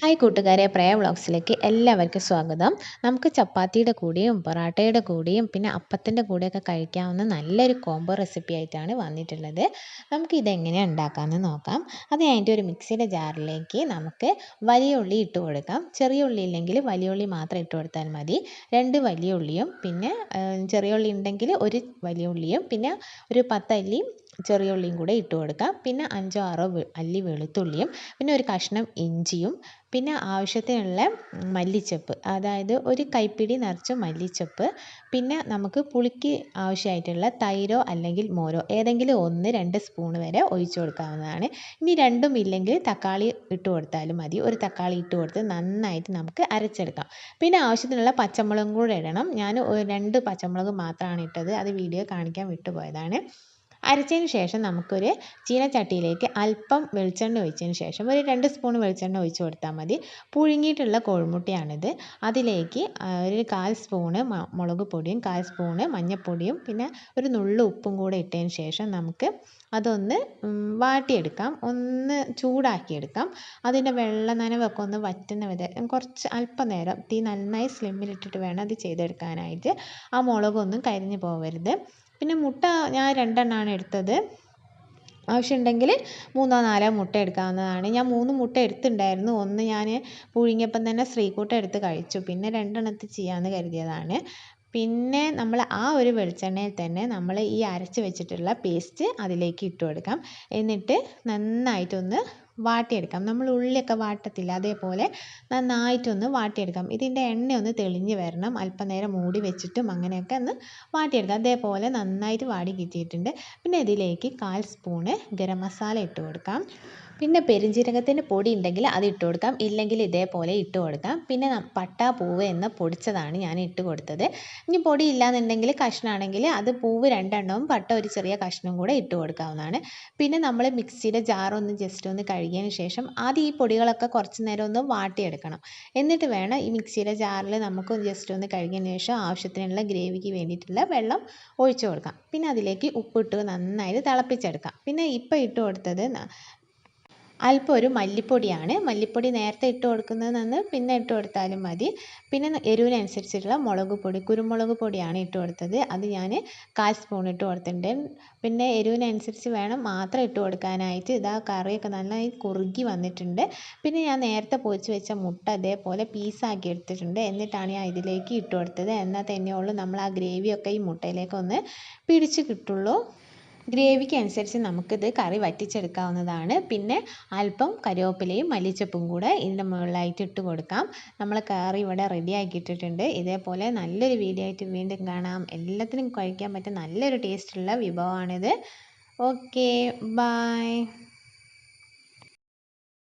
Hi കൂട്ടുകാരെ പ്രയ വ്ളോഗ്സിലേക്ക് എല്ലാവർക്കും സ്വാഗതം. നമുക്ക് ചപ്പാത്തിയുടെ കൂടെയും പൊറാട്ടയുടെ കൂടെയും പിന്നെ അപ്പത്തിന്റെ കൂടെയൊക്കെ കഴിക്കാവുന്ന നല്ലൊരു കോംബോ റെസിപ്പി ആയിട്ടാണ് വന്നിട്ടുള്ളത്. നമുക്ക് ഇതെങ്ങനെയാണ് ഉണ്ടാക്കാമെന്ന് നോക്കാം. അതിനായിട്ട് ഒരു മിക്സിയുടെ ജാറിലേക്ക് നമുക്ക് വലിയ ഉള്ളി ഇട്ട് കൊടുക്കാം. ചെറിയ ഉള്ളി ഇല്ലെങ്കിൽ വലിയ ഉള്ളി മാത്രം ഇട്ട് കൊടുത്താൽ മതി. രണ്ട് വലിയ ഉള്ളിയും പിന്നെ ചെറിയ ഉള്ളി ഉണ്ടെങ്കിൽ ഒരു വലിയ ഉള്ളിയും പിന്നെ ഒരു പത്തല്ലിയും ചെറിയ ഉള്ളിയും കൂടെ ഇട്ട് കൊടുക്കാം. പിന്നെ അഞ്ചോ ആറോ അല്ലി വെളുത്തുള്ളിയും പിന്നെ ഒരു കഷ്ണം ഇഞ്ചിയും പിന്നെ ആവശ്യത്തിനുള്ള മല്ലിച്ചപ്പ് അതായത് ഒരു കൈപ്പിടി നിറച്ച് മല്ലിച്ചപ്പ് പിന്നെ നമുക്ക് പുളിക്ക് ആവശ്യമായിട്ടുള്ള തൈരോ അല്ലെങ്കിൽ മോരോ ഏതെങ്കിലും ഒന്ന് രണ്ട് സ്പൂൺ വരെ ഒഴിച്ചു കൊടുക്കാവുന്നതാണ്. ഇനി രണ്ടും ഇല്ലെങ്കിൽ തക്കാളി ഇട്ട് കൊടുത്താലും മതി. ഒരു തക്കാളി ഇട്ട് കൊടുത്ത് നന്നായിട്ട് നമുക്ക് അരച്ചെടുക്കാം. പിന്നെ ആവശ്യത്തിനുള്ള പച്ചമുളകും കൂടെ ഇടണം. ഞാൻ രണ്ട് പച്ചമുളക് മാത്രമാണ് ഇട്ടത്. അത് വീഡിയോ കാണിക്കാൻ വിട്ടുപോയതാണ്. അരച്ചതിന് ശേഷം നമുക്കൊരു ചീനച്ചട്ടിയിലേക്ക് അല്പം വെളിച്ചെണ്ണ ഒഴിച്ചതിന് ശേഷം ഒരു രണ്ട് സ്പൂൺ വെളിച്ചെണ്ണ ഒഴിച്ച് കൊടുത്താൽ മതി. പുഴുങ്ങിയിട്ടുള്ള കോഴിമുട്ടയാണിത്. അതിലേക്ക് ഒരു കാൽ സ്പൂണ് മുളക് പൊടിയും കാൽ സ്പൂണ് മഞ്ഞൾപ്പൊടിയും പിന്നെ ഒരു നുള്ളു ഉപ്പും കൂടെ ഇട്ടതിന് ശേഷം നമുക്ക് അതൊന്ന് വാട്ടിയെടുക്കാം. ഒന്ന് ചൂടാക്കിയെടുക്കാം. അതിന്റെ വെള്ള നനവൊക്കെ ഒന്ന് വറ്റുന്ന വിധ കുറച്ച് അല്പനേരം തീ നന്നായി സ്ലിമ്മിലിട്ടിട്ട് വേണം അത് ചെയ്തെടുക്കാനായിട്ട്. ആ മുളകൊന്നും കരിഞ്ഞു പോകരുത് പിന്നെ മുട്ട ഞാൻ രണ്ടെണ്ണമാണ് എടുത്തത്. ആവശ്യമുണ്ടെങ്കിൽ മൂന്നോ നാലോ മുട്ട എടുക്കാവുന്നതാണ്. ഞാൻ മൂന്ന് മുട്ട എടുത്തിട്ടുണ്ടായിരുന്നു. ഒന്ന് ഞാൻ പുഴുങ്ങിയപ്പം തന്നെ ശ്രീകൂട്ട എടുത്ത് കഴിച്ചു. പിന്നെ രണ്ടെണ്ണത്തിൽ ചെയ്യാമെന്ന് കരുതിയതാണ്. പിന്നെ നമ്മൾ ആ ഒരു വെളിച്ചെണ്ണയിൽ തന്നെ നമ്മൾ ഈ അരച്ച് വെച്ചിട്ടുള്ള പേസ്റ്റ് അതിലേക്ക് ഇട്ട് കൊടുക്കാം എന്നിട്ട് നന്നായിട്ടൊന്ന് വാട്ടിയെടുക്കാം. നമ്മൾ ഉള്ളിയൊക്കെ വാട്ടത്തില്ല? അതേപോലെ നന്നായിട്ടൊന്ന് വാട്ടിയെടുക്കാം. ഇതിന്റെ എണ്ണ ഒന്ന് തെളിഞ്ഞ് വരണം. അല്പനേരം മൂടി വെച്ചിട്ടും അങ്ങനെയൊക്കെ ഒന്ന് വാട്ടിയെടുക്കാം. അതേപോലെ നന്നായിട്ട് വാടി കിട്ടിയിട്ടുണ്ട്. പിന്നെ ഇതിലേക്ക് കാൽ സ്പൂണ് ഗരം മസാല ഇട്ട് കൊടുക്കാം. പിന്നെ പെരുംജീരകത്തിന്റെ പൊടി ഉണ്ടെങ്കിൽ അത് ഇട്ട് കൊടുക്കാം. ഇല്ലെങ്കിൽ ഇതേപോലെ ഇട്ട് കൊടുക്കാം. പിന്നെ പട്ട പൂവ് എന്ന പൊടിച്ചതാണ് ഞാൻ ഇട്ട് കൊടുത്തത്. ഇനി പൊടി ഇല്ലാന്നുണ്ടെങ്കിൽ കഷ്ണമാണെങ്കിൽ അത് പൂവ് രണ്ടെണ്ണവും പട്ട ഒരു ചെറിയ കഷ്ണവും കൂടെ ഇട്ട് കൊടുക്കാവുന്നതാണ്. പിന്നെ നമ്മൾ മിക്സിയുടെ ജാറൊന്ന് ജസ്റ്റ് ഒന്ന് കഴുകിയതിന് ശേഷം ആദ്യം ഈ പൊടികളൊക്കെ കുറച്ച് നേരം ഒന്ന് വാട്ടിയെടുക്കണം. എന്നിട്ട് വേണം ഈ മിക്സിയുടെ ജാറിൽ നമുക്ക് ജസ്റ്റ് ഒന്ന് കഴുകിയതിന് ശേഷം ആവശ്യത്തിനുള്ള ഗ്രേവിക്ക് വേണ്ടിയിട്ടുള്ള വെള്ളം ഒഴിച്ചു കൊടുക്കാം. പിന്നെ അതിലേക്ക് ഉപ്പിട്ട് നന്നായിട്ട് തിളപ്പിച്ചെടുക്കാം. പിന്നെ ഇപ്പം ഇട്ട് കൊടുത്തത് അല്പം ഒരു മല്ലിപ്പൊടിയാണ്. മല്ലിപ്പൊടി നേരത്തെ ഇട്ട് കൊടുക്കുന്നതെന്ന് പിന്നെ ഇട്ട് കൊടുത്താലും മതി. പിന്നെ എരിവിനനുസരിച്ചിട്ടുള്ള മുളക് പൊടി കുരുമുളക് പൊടിയാണ് ഇട്ട് കൊടുത്തത്. അത് ഞാൻ കാൽ സ്പൂൺ ഇട്ട് കൊടുത്തിട്ടുണ്ട്. പിന്നെ എരിവിനനുസരിച്ച് വേണം മാത്രം ഇട്ട് കൊടുക്കാനായിട്ട്. ഇതാ കറിയൊക്കെ നന്നായി കുറുകി വന്നിട്ടുണ്ട്. പിന്നെ ഞാൻ നേരത്തെ പൊരിച്ച് വെച്ച മുട്ട അതേപോലെ പീസാക്കി എടുത്തിട്ടുണ്ട്. എന്നിട്ടാണ് ഞാൻ ഇതിലേക്ക് ഇട്ട് കൊടുത്തത്. എന്നാൽ തന്നെയുള്ളൂ. നമ്മൾ ആ ഗ്രേവിയൊക്കെ ഈ മുട്ടയിലേക്ക് ഒന്ന് പിടിച്ച് കിട്ടുള്ളൂ. ഗ്രേവിക്ക് അനുസരിച്ച് നമുക്കിത് കറി വറ്റിച്ചെടുക്കാവുന്നതാണ്. പിന്നെ അല്പം കറിവേപ്പിലയും മല്ലിച്ചപ്പും കൂടെ ഇതിന്റെ മുകളിലായിട്ട് ഇട്ട് കൊടുക്കാം. നമ്മൾ കറി ഇവിടെ റെഡി ആക്കിയിട്ടിട്ടുണ്ട്. ഇതേപോലെ നല്ലൊരു വീഡിയോ ആയിട്ട് വീണ്ടും കാണാം. എല്ലാത്തിനും കഴിക്കാൻ പറ്റിയ നല്ലൊരു ടേസ്റ്റുള്ള വിഭവമാണിത്. Okay bye